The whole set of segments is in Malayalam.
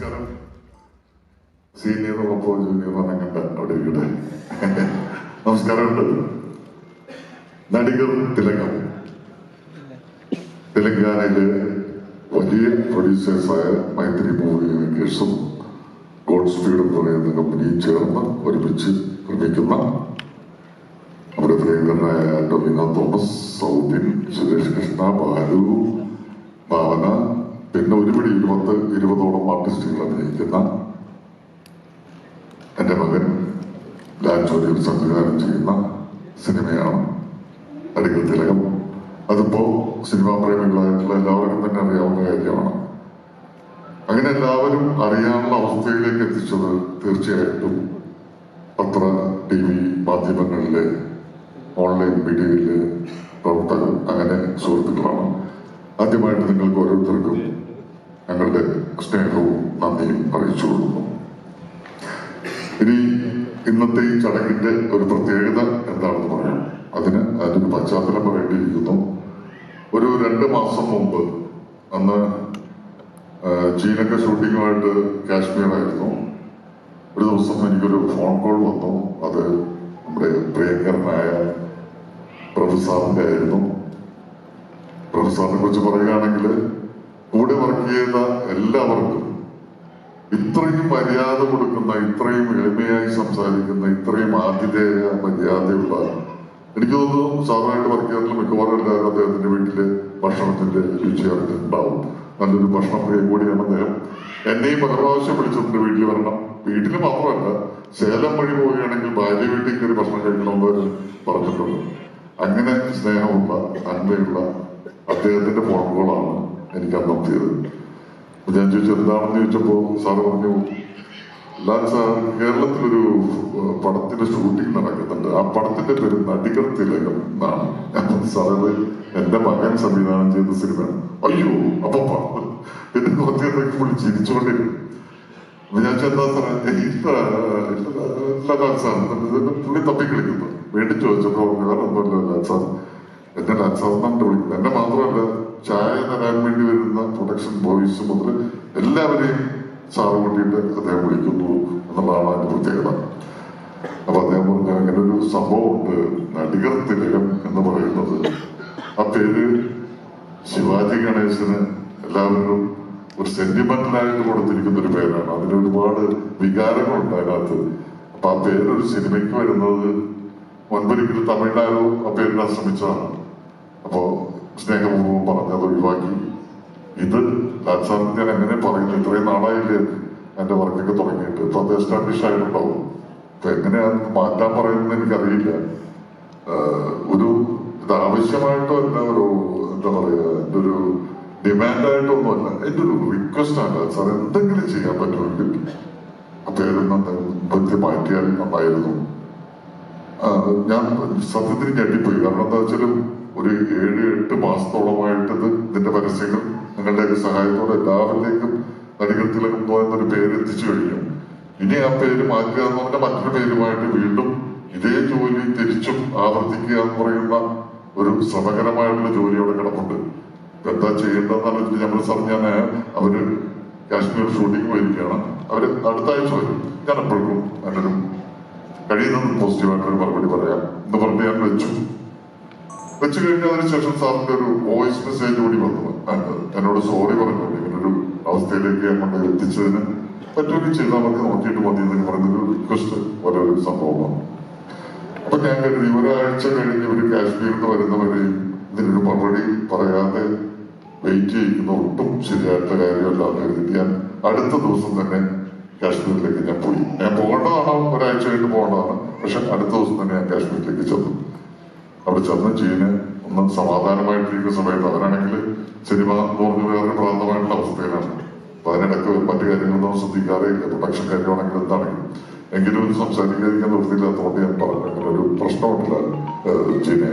നമസ്കാരം. സീനിയർ ഒപ്പോ ജൂനിയർ അങ്ങനെ അവിടെ ഇരിക്കട്ടെ നമസ്കാരമുണ്ട് നടികർ തിലകം. തെലങ്കാനയിലെ വലിയ പ്രൊഡ്യൂസേഴ്സായ മൈത്രി മൂവി മേക്കേഴ്സും ഗോഡ് സ്പീഡ് എന്ന് പറയുന്ന കമ്പനിയും ചേർന്ന് ഒരുമിച്ച് നിർമ്മിക്കുന്ന നമ്മുടെ പ്രിയങ്കരനായ ടൊമിനോ തോമസ് സൗബിൻ സുരേഷ് കൃഷ്ണ ബാലു ഭാവന ആർട്ടിസ്റ്റുകൾ അഭിനയിക്കുന്ന എന്റെ മകൻ ലാൽ ജോലിയിൽ സംവിധാനം ചെയ്യുന്ന സിനിമയാണ് അടികൾ തിലകം. അതിപ്പോ സിനിമാ പ്രേമികളായിട്ടുള്ള എല്ലാവർക്കും തന്നെ അറിയാവുന്ന കാര്യമാണ്. അങ്ങനെ എല്ലാവരും അറിയാനുള്ള അവസ്ഥയിലേക്ക് എത്തിച്ചത് തീർച്ചയായിട്ടും പത്ര ടി വി മാധ്യമങ്ങളിലെ ഓൺലൈൻ മീഡിയയിലെ പ്രവർത്തകർ അങ്ങനെ സുഹൃത്തുക്കളാണ്. ആദ്യമായിട്ട് നിങ്ങൾക്ക് ഓരോരുത്തർക്കും ഞങ്ങളുടെ സ്നേഹവും നന്ദിയും അറിയിച്ചു കൊടുക്കുന്നു. ഇനി ഇന്നത്തെ ഈ ചടങ്ങിന്റെ ഒരു പ്രത്യേകത എന്താണെന്ന് പറയാം. അതിന് അതിനൊരു പശ്ചാത്തലം പറയേണ്ടിയിരിക്കുന്നു. ഒരു രണ്ട് മാസം മുമ്പ് അന്ന് ചീനൊക്കെ ഷൂട്ടിങ്ങുമായിട്ട് കാശ്മീറായിരുന്നു ഒരു ദിവസം എനിക്കൊരു ഫോൺ കോൾ വന്നു. അത് നമ്മുടെ പ്രിയങ്കരനായ പ്രൊഫസറിന്റെ ആയിരുന്നു. പ്രൊഫസറിനെ കുറിച്ച് പറയുകയാണെങ്കിൽ കൂടെ വർക്ക് ചെയ്ത എല്ലാവർക്കും ഇത്രയും മര്യാദ കൊടുക്കുന്ന ഇത്രയും എളിമയായി സംസാരിക്കുന്ന ഇത്രയും ആതിഥേയ മര്യാദയുള്ള എനിക്ക് തോന്നുന്നു സാധാരണയായിട്ട് വർക്ക് ചെയ്യാറില്ല മിക്കവാറും എല്ലാവരും അദ്ദേഹത്തിന്റെ വീട്ടിൽ ഭക്ഷണത്തിന്റെ രുചി അറിഞ്ഞിട്ടുണ്ടാവും നല്ലൊരു ഭക്ഷണപ്രിയം കൂടിയാണ് അദ്ദേഹം. എന്നെയും പല പ്രാവശ്യം വിളിച്ചതിന്റെ വീട്ടിൽ വരണം. വീട്ടിൽ മാത്രമല്ല സേലം വഴി പോവുകയാണെങ്കിൽ ഭാര്യ വീട്ടിൽ കയറി ഭക്ഷണം കഴിക്കണമെന്ന് പറഞ്ഞിട്ടുണ്ട്. അങ്ങനെ സ്നേഹമുള്ള നന്മയുള്ള അദ്ദേഹത്തിന്റെ ഫോൺ കോളാണ് എനിക്ക് അന്ന് എത്തിയത് അപ്പൊ ഞാൻ ചോദിച്ചു എന്താണെന്ന് ചോദിച്ചപ്പോ സാറ് പറഞ്ഞു ലാൽ സാർ കേരളത്തിലൊരു പടത്തിന്റെ ഷൂട്ടിംഗ് നടക്കുന്നുണ്ട്. ആ പടത്തിന്റെ പേര് നടികർ തിലകം എന്നാണ്. അപ്പൊ സാറ് എന്റെ മകൻ സംവിധാനം ചെയ്ത സിനിമ അയ്യോ അപ്പൊ എന്നെ കുറച്ചേരൊക്കെ പുള്ളി ചിരിച്ചുകൊണ്ടിരുന്നു അപ്പൊ ഞാൻ ചെന്നാ സാറേ "ഏയ് ഇല്ല, പുള്ളി തപ്പി കളിക്കുന്നു. വീണ്ടും ചോദിച്ചപ്പോ വേറെ ഒന്നുമില്ല ലാൽ സാർ. എന്നെ ലാൽ സാർ എന്നാണ് വിളിക്കുന്നത്. എന്നെ മാത്രമല്ല പ്രൊഡക്ഷൻ ബോയ്സ് മുതൽ എല്ലാവരെയും സാറ് കൂട്ടിയിട്ട് അദ്ദേഹം വിളിക്കുന്നു എന്നുള്ളതാണ് അതിന്റെ പ്രത്യേകത. അപ്പൊ അദ്ദേഹം പറഞ്ഞ അങ്ങനെ ഒരു സംഭവമുണ്ട് നടികർ തിലകം എന്ന് പറയുന്നത്. ആ പേര് ശിവാജി ഗണേശന് എല്ലാവരും ഒരു സെന്റിമെന്റലായിട്ട് കൊടുത്തിരിക്കുന്ന ഒരു പേരാണ്. അതിന് ഒരുപാട് വികാരങ്ങൾ അതിനകത്ത് അപ്പൊ ആ പേരൊരു സിനിമയ്ക്ക് വരുന്നത് മുൻപൊരിക്കൽ തമിഴ്നാടോ ആ പേരിടാൻ ശ്രമിച്ചതാണ് അപ്പോ സ്നേഹപൂർവം പറഞ്ഞത് ഒഴിവാക്കി. ഇത് ലാൽ ഞാൻ എങ്ങനെ പറയുന്നു ഇത്രയും നാളായില്ലേ എന്റെ വർക്കൊക്കെ തുടങ്ങിയിട്ട്. ഇപ്പൊ അത് എസ്റ്റാബ്ലിഷ് ആയിട്ടുണ്ടാവും. അപ്പൊ എങ്ങനെയാണ് മാറ്റാൻ പറയുന്നത് എനിക്കറിയില്ല. ഒരു ഇത് ആവശ്യമായിട്ടോ അല്ല ഒരു എന്താ പറയാ എന്റെ ഒരു ഡിമാൻഡായിട്ടൊന്നുമല്ല എന്റെ ഒരു റിക്വസ്റ്റ് ആണ് സാർ എന്തെങ്കിലും ചെയ്യാൻ പറ്റുമെങ്കിൽ അദ്ദേഹം ബന്ധി മാറ്റിയാൽ നന്നായിരുന്നു. ഞാൻ സത്യത്തിൽ ഞെട്ടിപ്പോയി. കാരണം എന്താ വെച്ചാലും ഒരു ഏഴ് എട്ട് മാസത്തോളമായിട്ട് ഇത് ഇതിന്റെ പരസ്യങ്ങൾ നിങ്ങളുടെയൊക്കെ സഹായത്തോടെ എല്ലാവരിലേക്കും നടികത്തിലകം എന്നൊരു പേര് എത്തിച്ചു കഴിഞ്ഞു. ഇനി ആ പേര് മാറ്റുക എന്ന് പറഞ്ഞാൽ മറ്റൊരു പേരുമായിട്ട് വീണ്ടും ഇതേ ജോലി തിരിച്ചും ആവർത്തിക്കുക എന്ന് പറയുന്ന ഒരു ശ്രമകരമായിട്ടുള്ള ജോലി അവിടെ കിടപ്പുണ്ട്. ഇപ്പൊ എന്താ ചെയ്യേണ്ടതെന്നാണ് നമ്മൾ ഞാൻ അവർ കാശ്മീർ ഷൂട്ടിംഗ് പോയിരിക്കുകയാണ്. അവർ അടുത്ത ആഴ്ച വരും. ഞാൻ എപ്പോഴും നല്ലൊരു കഴിയുന്നതും പോസിറ്റീവായിട്ടൊരു മറുപടി പറയാം. എന്ന് പറഞ്ഞ് ഞാൻ വെച്ചു. വെച്ചു കഴിഞ്ഞതിന് ശേഷം സാറിന്റെ ഒരു വോയിസ് മെസ്സേജ് കൂടി വന്നു. അത് എന്നോട് സോറി പറഞ്ഞു ഇങ്ങനൊരു അവസ്ഥയിലേക്ക് അങ്ങോട്ട് എത്തിച്ചതിന് പറ്റുമെങ്കിൽ ചെയ്താൽ മതി നോക്കിയിട്ട് മതി എന്നൊക്കെ പറയുന്നൊരു റിക്വസ്റ്റ് ഓരോരു സംഭവമാണ് അപ്പൊ ഞാൻ കരുതി ഒരാഴ്ച കഴിഞ്ഞ് ഒരു കാശ്മീരിൽ നിന്ന് വരുന്നവരെയും ഇതിനൊരു മറുപടി പറയാതെ വെയിറ്റ് ചെയ്യുന്ന ഒട്ടും ശരിയായിട്ട കാര്യമല്ല എന്ന് കരുതി ഞാൻ അടുത്ത ദിവസം തന്നെ കാശ്മീരിലേക്ക് ഞാൻ പോയി. ഞാൻ പോകേണ്ടതാണ് ഒരാഴ്ച കഴിഞ്ഞ് പോകേണ്ടതാണ്. പക്ഷെ അടുത്ത ദിവസം തന്നെ ഞാൻ കാശ്മീരിലേക്ക് ചെന്നു. അവിടെ ചെന്ന് ചീന് ഒന്ന് സമാധാനമായിട്ടിരിക്കുന്ന സമയത്ത് അവരാണെങ്കിൽ സിനിമ എന്ന് പറഞ്ഞ വേറെ പ്രാന്തമായിട്ടുള്ള അവസ്ഥയിലാണ്. അപ്പൊ അതിനിടയ്ക്ക് മറ്റു കാര്യങ്ങളൊന്നും ശ്രദ്ധിക്കാറേ ഇല്ല. പ്രൊഡക്ഷൻ കാര്യമാണെങ്കിൽ എന്താണെങ്കിലും എങ്കിലും ഇത് സംസാരിക്കാതിരിക്കാൻ നിർത്തിയില്ലാത്തതുകൊണ്ട് ഞാൻ പറഞ്ഞു. അങ്ങനെ ഒരു പ്രശ്നമുണ്ടല്ല ജിനെ.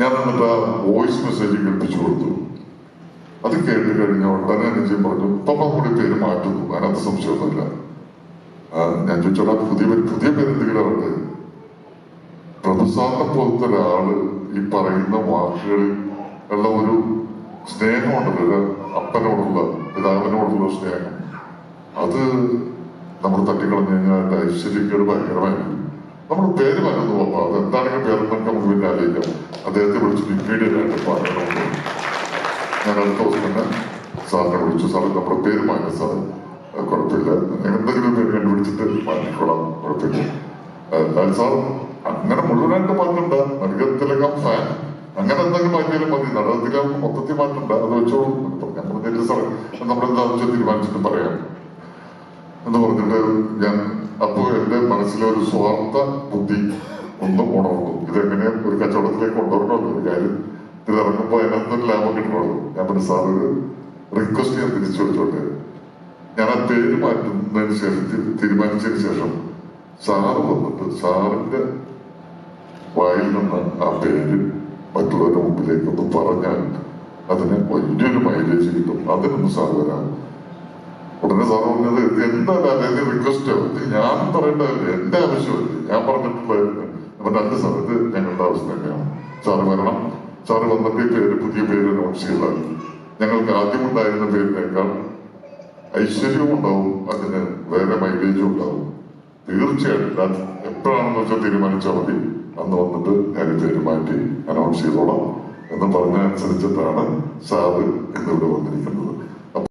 ഞാൻ എന്നിട്ട് ആ വോയിസ് മെസ്സേജ് കേൾപ്പിച്ചു കൊടുത്തു. അത് കേട്ട് കഴിഞ്ഞ ഉടനെ നിശ്ചയം പറഞ്ഞു പപ്പ കൂടി പേര് മാറ്റുന്നു. അതിനകത്ത് സംശയമൊന്നുമില്ല. ഞാൻ ചോദിച്ചോടാ പുതിയ പുതിയ പേര് എന്തെങ്കിലും ഉണ്ട് പ്രതിസാദ പോലത്തെ ഒരാൾ ഈ പറയുന്ന വാക്കുകളിൽ ഉള്ള ഒരു സ്നേഹമുണ്ടല്ലോ ഒരു അപ്പനോടുള്ള പിതാവിനോടുള്ള സ്നേഹം. അത് നമ്മൾ തട്ടിക്കളഞ്ഞു കഴിഞ്ഞാൽ അതിന്റെ ഐശ്വര്യക്കേട് ഭയങ്കരമായിരുന്നു നമ്മൾ പേര് വരുന്നു പോകാം അത് എന്താണെങ്കിലും പേരെന്നൊക്കെ നമുക്ക് പിന്നെ അറിയിക്കാം അദ്ദേഹത്തെ വിളിച്ച് ആയിട്ട് പറയണമെന്ന് ഞാൻ അടുത്ത ദിവസം തന്നെ സാറിനെ വിളിച്ചു. സാറ് നമ്മുടെ പേര് മാറ്റി അത് കുഴപ്പമില്ല. എന്തെങ്കിലും പേര് കണ്ടുപിടിച്ചിട്ട് മാറ്റിക്കോളാം. കുഴപ്പമില്ല. എന്നാൽ സാർ അങ്ങനെ മുഴുവനായിട്ട് പറഞ്ഞിട്ടുണ്ട്. നൽകത്തിലേക്കാം ഫാൻ അങ്ങനെ എന്തെങ്കിലും മാറ്റിയാലും മതി. നരകത്തിലകം മൊത്തത്തിൽ മാറ്റണ്ട അത് വെച്ചോളൂ. ഞാൻ പറഞ്ഞില്ല സാറേ? നമ്മളെന്താണെന്ന് വെച്ചാൽ തീരുമാനിച്ചിട്ട് പറയാം. എന്ന് പറഞ്ഞിട്ട് ഞാൻ അപ്പോ എന്റെ മനസ്സിലെ ഒരു സ്വാർത്ഥ ബുദ്ധി ഒന്ന് ഉണർന്നു. ഇതെങ്ങനെ ഒരു കച്ചവടത്തിലേക്ക് കൊണ്ടുവരണമല്ലോ ഒരു കാര്യം. ഇത് ഇറങ്ങുമ്പോ അതിനകത്തൊരു ലാഭം കിട്ടണമല്ലോ ഞാൻ പറഞ്ഞു സാർ ഒരു റിക്വസ്റ്റ് ഞാൻ തിരിച്ചു വെച്ചോട്ടെ. ഞാൻ ആ പേര് മാറ്റുന്നതിന് ശേഷം തീരുമാനിച്ചതിന് ശേഷം സാറ് വന്നിട്ട് സാറിന്റെ വായിൽ നിന്ന് ആ പേര് മറ്റുള്ളവരുടെ മുമ്പിലേക്ക് ഒന്ന് പറഞ്ഞാൽ അതിന് വലിയൊരു മൈലേജ് കിട്ടും അതിനൊന്ന് സാർ വരാം ഉടനെ സാർ പറഞ്ഞത് എന്താണ് അതായത് റിക്വസ്റ്റ് ഞാൻ പറയേണ്ട എന്റെ ആവശ്യമില്ല. ഞാൻ പറഞ്ഞിട്ടുള്ള രണ്ട് സാർ ഇത് ഞങ്ങളുടെ ആവശ്യം തന്നെയാണ്. സാറ് വരണം. സാറ് വന്നിട്ട് ഈ പേര് പുതിയ പേര് അനൗൺസ് ചെയ്താൽ ഞങ്ങൾക്ക് ആദ്യം ഉണ്ടായിരുന്ന പേരിനേക്കാൾ ഐശ്വര്യവും ഉണ്ടാവും. അതിന് വേറെ മൈലേജും ഉണ്ടാവും. തീർച്ചയായിട്ടും. എപ്പോഴാണെന്ന് വെച്ചാൽ തീരുമാനിച്ചാൽ മതി. അന്ന് വന്നിട്ട് ഞാൻ പേര് മാറ്റി അനൗൺസ് ചെയ്തോളാം എന്ന് പറഞ്ഞ അനുസരിച്ചിട്ടാണ് സാറ് ഇന്നിവിടെ വന്നിരിക്കുന്നത്.